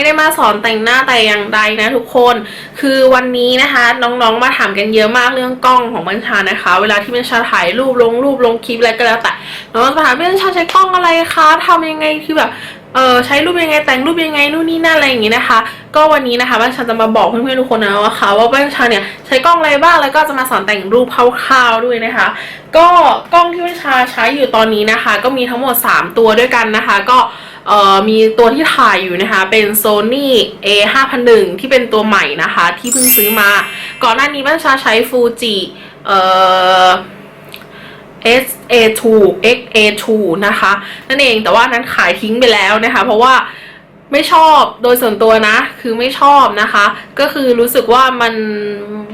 ไม่ได้มาสอนแต่งหน้าแต่อย่างใดนะทุกคน คือวันนี้นะคะน้องๆมาถามกันเยอะมากเรื่องกล้องของบัญชานะคะ เวลาที่บัญชาถ่ายรูปลงรูปลงคลิปอะไรก็แล้วแต่น้องๆจะถามบัญชาใช้กล้องอะไรคะทำยังไงคือแบบเออใช้รูปยังไงแต่งรูปยังไงนู่นนี่นั่นอะไรอย่างงี้นะคะ ก็วันนี้นะคะบ้านชันจะมาบอกเพื่อนๆทุกคนนะว่าค่ะว่าบ้านชันเนี่ยใช้กล้องอะไรบ้างแล้วก็จะมาสอนแต่งรูปคร่าวๆด้วยนะคะ ก็กล้องที่บ้านชาใช้อยู่ตอนนี้นะคะ ก็มีทั้งหมด 3 ตัวด้วยกันนะคะ ก็ เอ่อมีตัวที่ถ่ายอยู่นะคะ เป็น Sony A 5 0 0ที่เป็นตัวใหม่นะคะ ที่เพิ่งซื้อมา ก่อนหน้านี้บ้านชาใช้ Fuji เอ่อ SA2 XA2 นะคะ นั่นเองแต่ว่านั้นขายทิ้งไปแล้วนะคะ เพราะว่าไม่ชอบโดยส่วนตัวนะ คือไม่ชอบนะคะ ก็คือรู้สึกว่ามัน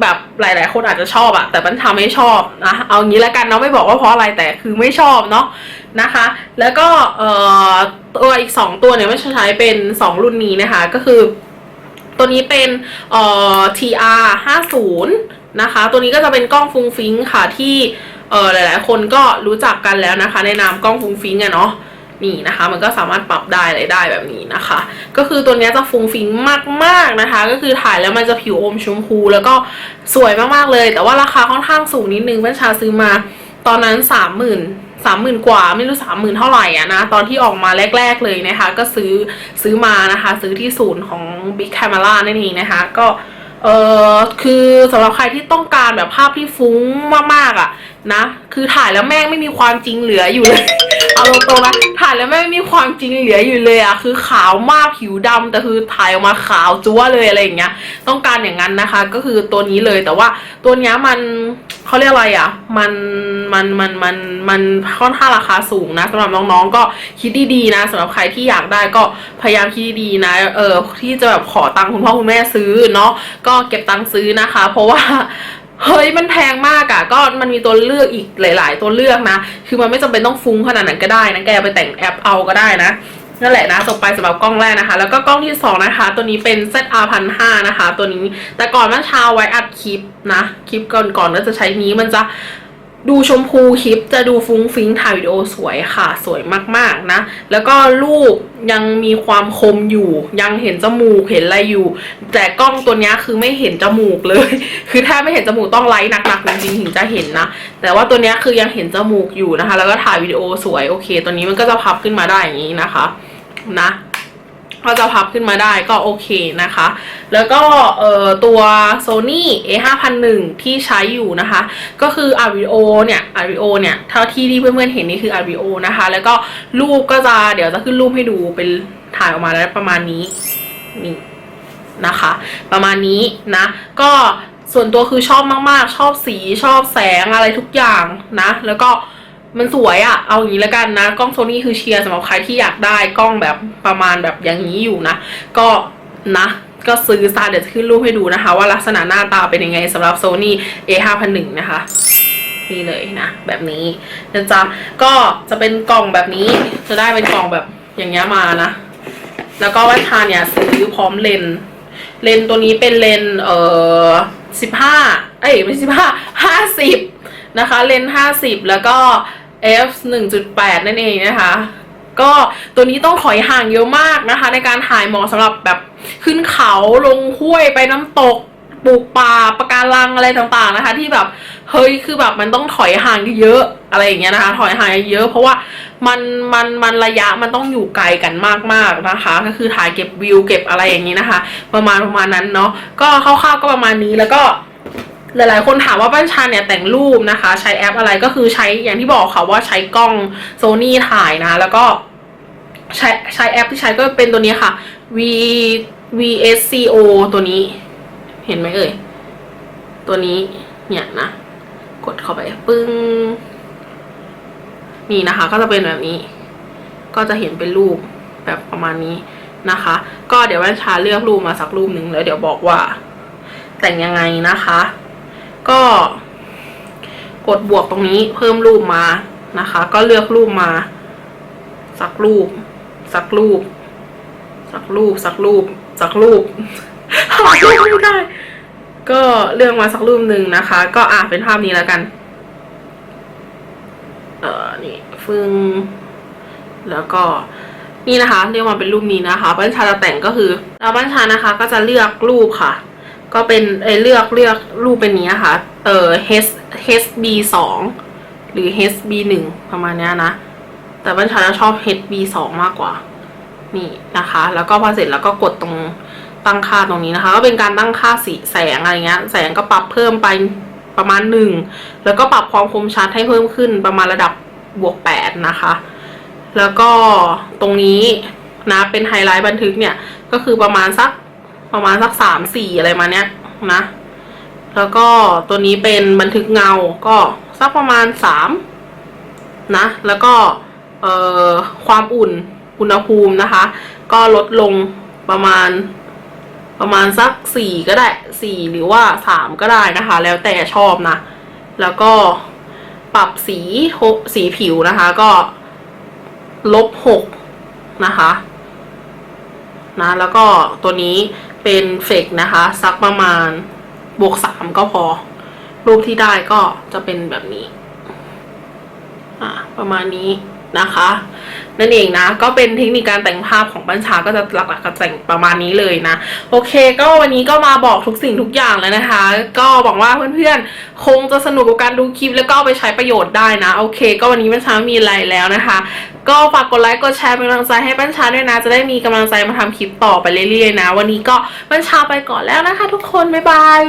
แบบหลาย ๆ คนอาจจะชอบอะแต่มันทำไม่ชอบนะเอางี้แล้วกันเนาะไม่บอกว่าเพราะอะไรแต่คือไม่ชอบเนาะนะคะ แล้วก็เอ่อตัวอีก 2 ตัวเนี่ยไม่ใช้เป็น 2 รุ่นนี้นะคะ ก็คือ ตัวนี้เป็นเอ่อ TR 50นะคะ ตัวนี้ก็จะเป็นกล้องฟุ้งฟิ้งค่ะที่เออหลาย ๆ คนก็รู้จักกันแล้วนะคะ ในนามกล้องฟุ้งฟิ้งอะเนาะ นี่นะคะ มันก็สามารถปรับได้อะไรได้แบบนี้นะคะ ก็คือตัวนี้จะฟุ้งฟิ้งมากๆนะคะ ก็คือถ่ายแล้วมันจะผิวอมชมพู แล้วก็สวยมากๆเลย แต่ว่าราคาค่อนข้างสูงนิดนึงบัญชาซื้อมาตอนนั้นสามหมื่นสามหมื่นกว่าไม่รู้สามหมื่นเท่าไหร่อะนะ ตอนที่ออกมาแรก ๆเลยนะคะ ก็ซื้อซื้อมานะคะ ซื้อที่ศูนย์ของ Big Camera นั่นเองนะคะ ก็เออคือสำหรับใครที่ต้องการแบบภาพที่ฟุ้งมากๆอะ นะ คือถ่ายแล้วแม่งไม่มีความจริงเหลืออยู่เลย เอาตรงๆนะถ่ายแล้วแม่งไม่มีความจริงเหลืออยู่เลยอะคือขาวมากผิวดำแต่คือถ่ายออกมาขาวจั๊วเลยอะไรอย่างเงี้ย ต้องการอย่างนั้นนะคะ ก็คือตัวนี้เลยแต่ว่าตัวเนี้ยมันเขาเรียกอะไรอะมันมันมันมันมันค่อนข้างราคาสูงนะสำหรับน้องๆก็คิดดีๆนะสำหรับใครที่อยากได้ก็พยายามคิดดีๆนะเออที่จะแบบขอตังค์คุณพ่อคุณแม่ซื้อเนาะก็เก็บตังค์ซื้อนะคะ เพราะว่า เฮ้ยมันแพงมากอะก็มันมีตัวเลือกอีกหลาย ๆ ตัวเลือกนะ คือมันไม่จำเป็นต้องฟุ้งขนาดนั้นก็ได้นะแกไปแต่งแอปเอาก็ได้นะนั่นแหละนะจบไปสำหรับกล้องแรกนะคะ แล้วก็กล้องที่สองนะคะ ตัวนี้เป็น ZR พันห้านะคะ ตัวนี้แต่ก่อนเมื่อเช้าไว้อัดคลิปนะ คลิปก่อนๆก็จะใช้นี้มันจะ ดูชมพูคลิปจะดูฟุ้งฟิ้งถ่ายวิดีโอสวยค่ะ สวยมากๆนะ แล้วก็รูปยังมีความคมอยู่ ยังเห็นจมูกเห็นอะไรอยู่ แต่กล้องตัวนี้คือไม่เห็นจมูกเลย คือถ้าไม่เห็นจมูกต้องไลท์หนักๆจริงๆถึงจะเห็นนะ แต่ว่าตัวนี้คือยังเห็นจมูกอยู่นะคะ แล้วก็ถ่ายวิดีโอสวยโอเค ตัวนี้มันก็จะพับขึ้นมาได้อย่างนี้นะคะ นะ ก็จะพับขึ้นมาได้ก็โอเคนะคะ แล้วก็เอ่อตัว Sony A 5 0 0ที่ใช้อยู่นะคะ ก็คืออัดวิดีโอเนี่ยอัดวิดีโอเนี่ยเท่าที่ที่เพื่อนๆเห็นนี่คืออัดวิดีโอนะคะ แล้วก็รูปก็จะเดี๋ยวจะขึ้นรูปให้ดูเป็นถ่ายออกมาแล้วประมาณนี้นี่นะคะ ประมาณนี้นะ ก็ส่วนตัวคือชอบมากๆ ชอบสีชอบแสงอะไรทุกอย่างนะ แล้วก็ มันสวยอะเอาอย่างนี้แล้วกันนะ กล้องโซนี่คือเชียร์สำหรับใครที่อยากได้กล้องแบบประมาณแบบอย่างนี้อยู่นะ ก็นะก็ซื้อซาเดี๋ยวจะขึ้นรูปให้ดูนะคะ ว่าลักษณะหน้าตาเป็นยังไงสำหรับ Sony A 5 0 0นะคะ นี่เลยนะ แบบนี้นะจ๊ะก็จะเป็นกล่องแบบนี้ จะได้เป็นกล่องแบบอย่างเงี้ยมานะ แล้วก็ว่นตาเนี่ยซื้อพร้อมเลนส์เลนส์ตัวนี้เป็นเลนส์เอ่อสิบห้าเอ้ยไม่สิบห้าห้าสิบนะคะ เลนส์ห้าสิบแล้วก็ f หนึ่งจุดแปดนั่นเองนะคะ ก็ตัวนี้ต้องถอยห่างเยอะมากนะคะ ในการถ่ายเหมาะสำหรับแบบขึ้นเขาลงห้วยไปน้ำตกปลูกป่าปะการังอะไรต่างๆนะคะ ที่แบบเฮ้ยคือแบบมันต้องถอยห่างเยอะอะไรอย่างเงี้ยนะคะ ถอยห่างเยอะ เพราะว่ามันมันมันระยะมันต้องอยู่ไกลกันมากๆนะคะ ก็คือถ่ายเก็บวิวเก็บอะไรอย่างนี้นะคะ ประมาณประมาณนั้นเนาะก็คร่าวๆก็ประมาณนี้แล้วก็ หลายๆ คนถามว่าบ้านชาเนี่ยแต่งรูปนะคะ ใช้แอปอะไรก็คือใช้อย่างที่บอกค่ะว่าใช้กล้องโซนี่ถ่ายนะ แล้วก็ใช้ใช้แอปที่ใช้ก็เป็นตัวนี้ค่ะ V VSCO ตัวนี้ เห็นไหมเอ่ย ตัวนี้เนี่ยนะ กดเข้าไปปึ้ง นี่นะคะ ก็จะเป็นแบบนี้ ก็จะเห็นเป็นรูปแบบประมาณนี้นะคะ ก็เดี๋ยววันชาเลือกรูปมาสักรูปหนึ่งแล้วเดี๋ยวบอกว่า แต่งยังไงนะคะ ก็ กดบวกตรงนี้เพิ่มรูปมานะคะ ก็เลือกรูปมา สักรูป สักรูป สักรูป สักรูป สักรูปหารูปไม่ได้ ก็เลือกมาสักรูปหนึ่งนะคะ ก็อะเป็นภาพนี้แล้วกัน เอ่อนี่ฟึงแล้วก็นี่นะคะ เรียกมาเป็นรูปนี้นะคะบัญชาจะแต่งก็คือแล้วบัญชานะคะ ก็จะเลือกรูปค่ะ ก็เป็นเเลือกเลือกรูปเป็นนี้นะคะเออ H HB สองหรือ HB หนึ่งประมาณเนี้ยนะ แต่บัญชาชอบ HB สองมากกว่า นี่นะคะ แล้วก็พอเสร็จแล้วก็กดตรงตั้งค่าตรงนี้นะคะ ก็เป็นการตั้งค่าสีแสงอะไรเงี้ย แสงก็ปรับเพิ่มไปประมาณหนึ่ง แล้วก็ปรับความคมชัดให้เพิ่มขึ้นประมาณระดับบวกแปดนะคะ แล้วก็ตรงนี้นะเป็นไฮไลท์บันทึกเนี่ย ก็คือประมาณสัก ประมาณสักสามสี่อะไรมาเนี้ยนะ แล้วก็ตัวนี้เป็นบันทึกเงาก็สักประมาณสามนะ แล้วก็เอ่อความอุ่นอุณหภูมินะคะ ก็ลดลงประมาณประมาณสักสี่ก็ได้สี่หรือว่าสามก็ได้นะคะ แล้วแต่ชอบนะ แล้วก็ปรับสีสีผิวนะคะ ก็ลบหกนะคะนะแล้วก็ตัวนี้ เป็นเฟกนะคะสักประมาณบวกสามก็พอ รูปที่ได้ก็จะเป็นแบบนี้ อ่าประมาณนี้ นะคะ นั่นเองนะ ก็เป็นเทคนิคการแต่งภาพของบัญชาก็จะหลักๆก็แต่งประมาณนี้เลยนะ โอเค ก็วันนี้ก็มาบอกทุกสิ่งทุกอย่างแล้วนะคะ ก็หวังว่าเพื่อนๆคงจะสนุกกับการดูคลิปแล้วก็เอาไปใช้ประโยชน์ได้นะ โอเค ก็วันนี้บัญชาม่มีอะไรแล้วนะคะ ก็ฝากกดไลค์กดแชร์เป็นกำลังใจให้บัญชาด้วยนะ จะได้มีกำลังใจมาทำคลิปต่อไปเรื่อยๆนะ วันนี้ก็บัญชาไปก่อนแล้วนะคะ ทุกคนบ๊ายบาย